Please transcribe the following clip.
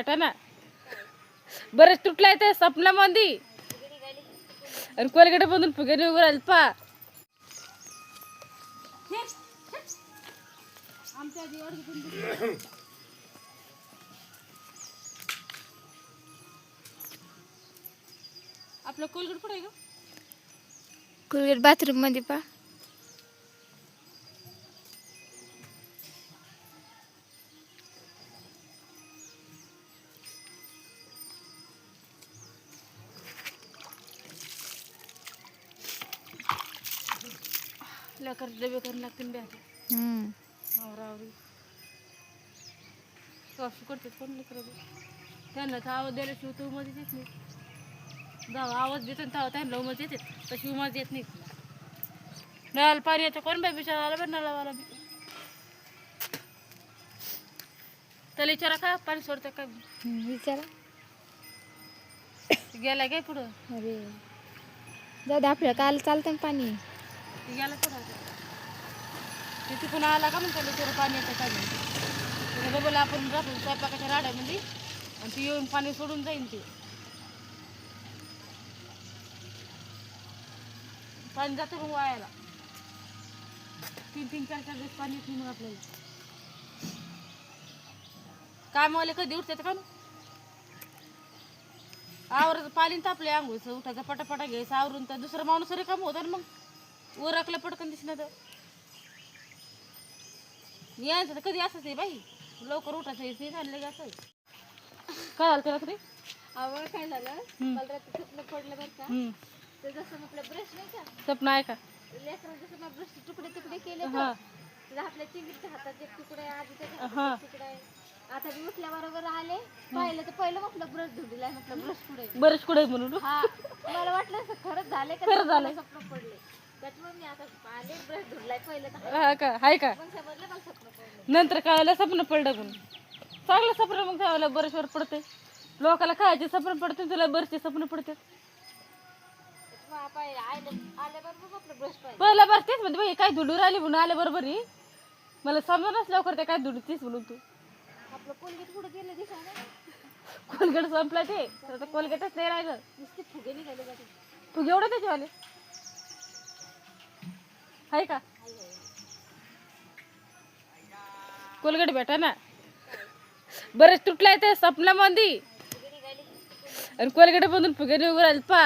भेटा ना. बरेच तुटलाय ते स्वप्नामध्ये आणि कोलगेट मधून फुगे निघून राहिले पा. आपलं कोलगेट कुठे आहे ग? कोलगेट बाथरूममध्ये पा. लकर डबे करून लागतील बी आता हम्म. आवरावरी. कॉफी करतात कोण लेकरं बी. त्यांना तर आवाज द्यायला उमज येत नाही. आवाज देतो ना तेव्हा त्यांना उमज येते. तशी उमज येत नाही. नळाला पाणी येतं कोण बिचारा आला बरं नळावाला बी? त्याला विचारा का पाणी सोडतं का? हम्म, विचारा गेला काय पुढं? अरे. जाऊ दे आपल्याला काल चालतं ना पाणी. गेला पुढं ते आला का मग त्याला पाणी येतं का नाही आपण राहतो स्वयंपाकाच्या राड्यामध्ये आणि ती येऊन पाणी सोडून जाईन ते. पाणी जातं मग वायाला? तीन तीन चार चार दिवस पाणी येत नाही मग आपल्याला. कामावाले कधी उठतात का आवराचं पाणी तापले आंघोळचं उठायचं पटापटा घ्यायचं आवरून तर दुसरा माणूस रिकाम होता ना मग. उरकलं पटकन दिसलं तर. यायचं तर कधी असंच आहे बाई. लवकर उठायचं हे नाही झालं असं. काय झालं त्याला तरी? आवड काय झालं. मला रात्री स्वप्न पडलं बरं का. जसं आपलं ब्रश नाही का? स्वप्न आहे का? लेकरं जसं मग ब्रश तुकडे तुकडे केले तर आपल्या चिंगीच्या हातात एक तुकडे आधी तुकडा आहे आता मी उठल्याबरोबर आले पाहिलं तर पहिलं म्हटलं ब्रश धुडीला म्हटलं ब्रश पुढे बरेच कुठे म्हणून. मला वाटलं खरंच झाले का खरं झालंय. स्वप्न पडले. आले हा का? आहे का? नंतर कळायला स्वप्न पडलं म्हणून. चांगलं स्वप्न मग त्यावेळेला बरेचवर पडते लोकाला खायचे स्वप्न पडते तुला बरेचसे स्वप्न पडते. आले पहिला बरं तेच म्हणते बाई काय धुडू राहिली म्हणून आल्या बरोबर ही? मला समजूनच लवकर ते काय धुडू तीच म्हणून तू. आपलं कोलगेट संपला ते. कोलगेटच नाही राहिलं. फुगे एवढं त्याच्यावाले? आहे का? कोलगेट भेटा ना? बरेच तुटलाय ते सपनामध्ये आणि कोलगेट मधून फुगे निघून राहिले पा